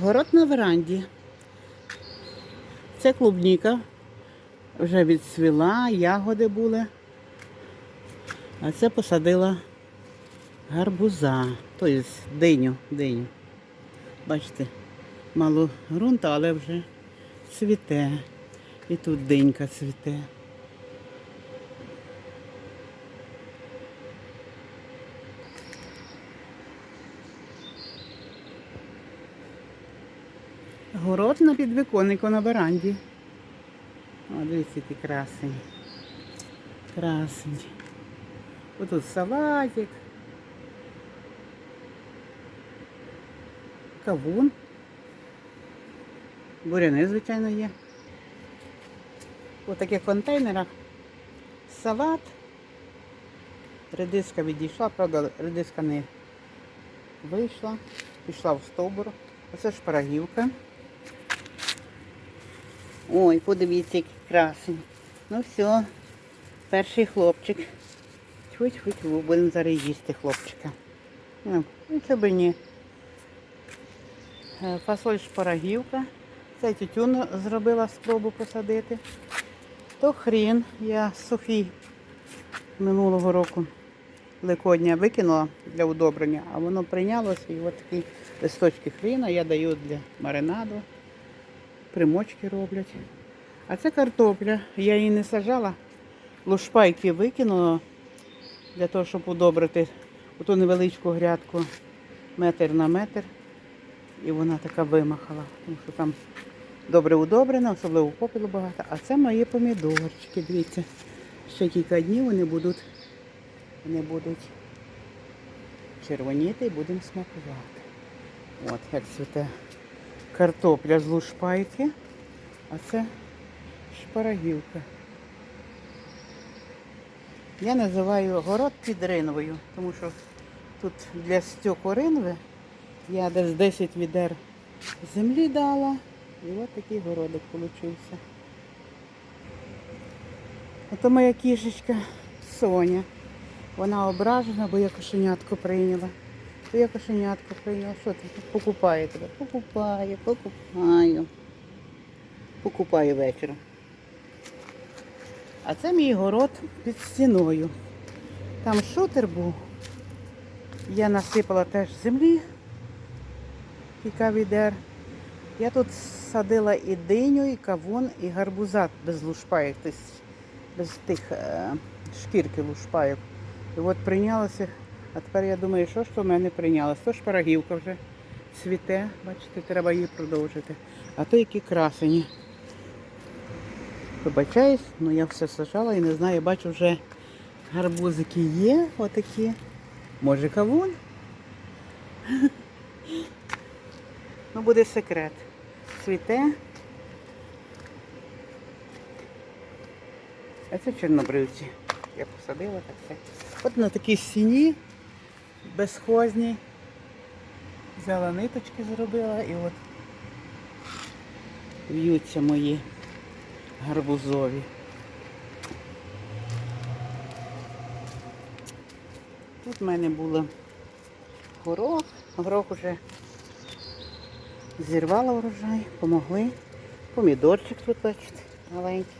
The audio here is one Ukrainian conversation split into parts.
Город на веранді. Це клубніка. Вже відцвіла, ягоди були. А це посадила гарбуза, тобто диню, диню. Бачите, мало ґрунту, але вже цвіте. І тут динька цвіте. Город на підвіконнику на веранді. О, дивіться, які красені. Красені. Отут салатик. Кавун. Буряни, звичайно, є. У таких контейнерах салат. Редиска відійшла, правда, редиска не вийшла, пішла в стовбур. Оце шпарагівка. Ой, подивіться, який красень. Ну все, перший хлопчик. Тьфу-тьфу-тьфу, будемо зараз їсти хлопчика. Ну, ну це би ні. Е, Фасоль шпарагівка. Це тютюн зробила спробу посадити. То хрін я сухий минулого року великодня викинула для удобрення, а воно прийнялося і от такі листочки хріна я даю для маринаду. Примочки роблять. А це картопля. Я її не сажала. Лушпайки викинула для того, щоб удобрити ту невеличку грядку метр на метр. І вона така вимахала, тому що там добре удобрено, особливо попелу багато. А це мої помідорчики. Дивіться, ще кілька днів вони будуть, вони будуть червоніти і будемо смакувати. От як цвіте картопля з лушпайки, а це шпарагівка. Я називаю город під ринвою, тому що тут для стьоку ринви я десь 10 відер землі дала. І от такий городик получився. Ото моя кішечка Соня. Вона ображена, бо я кошенятку прийняла. То я кошенятку прийняла. Що ти? Покупає тебе? Покупає, покупаю. Покупаю вечором. А це мій город під стіною. Там шутер був. Я насипала теж землі, кілька відер. Я тут садила і диню, і кавун, і гарбуза без тобто без тих е, шкірки лушпайок. І от прийнялося, а тепер я думаю, що ж то мене прийнялося. То шпарагівка вже цвіте, бачите, треба її продовжити. А то які красені. Вибачаюсь, ну я все сажала і не знаю, бачу вже гарбузики є, отакі. Може кавун? Ну, буде секрет. Цвіте. А це чорнобривці. Я посадила так все. От на такій стіні безхозній. Взяла ниточки, зробила і от в'ються мої гарбузові. Тут в мене було горох. Горох уже зірвала врожай, помогли. Помідорчик тут, бачите, маленький.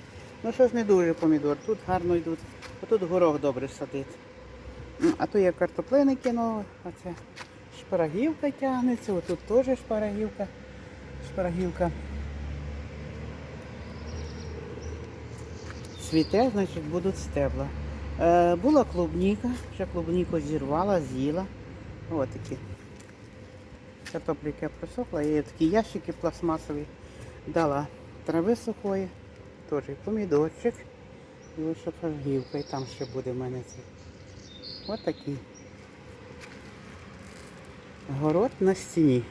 Ну щось не дуже помідор, тут гарно йдуть. А тут горох добре садити. А то я картоплини кинула, а це шпарагівка тягнеться, отут теж шпарагівка. Шпарагівка. Цвіте, значить, будуть стебла. Е, була клубніка, вже клубніку зірвала, з'їла. Ось такі. Картопліка просохла, і такі ящики пластмасові дала трави сухої, теж помідорчик. І ось шпарагівка, і там ще буде в мене це. Ось такий. Город на стіні.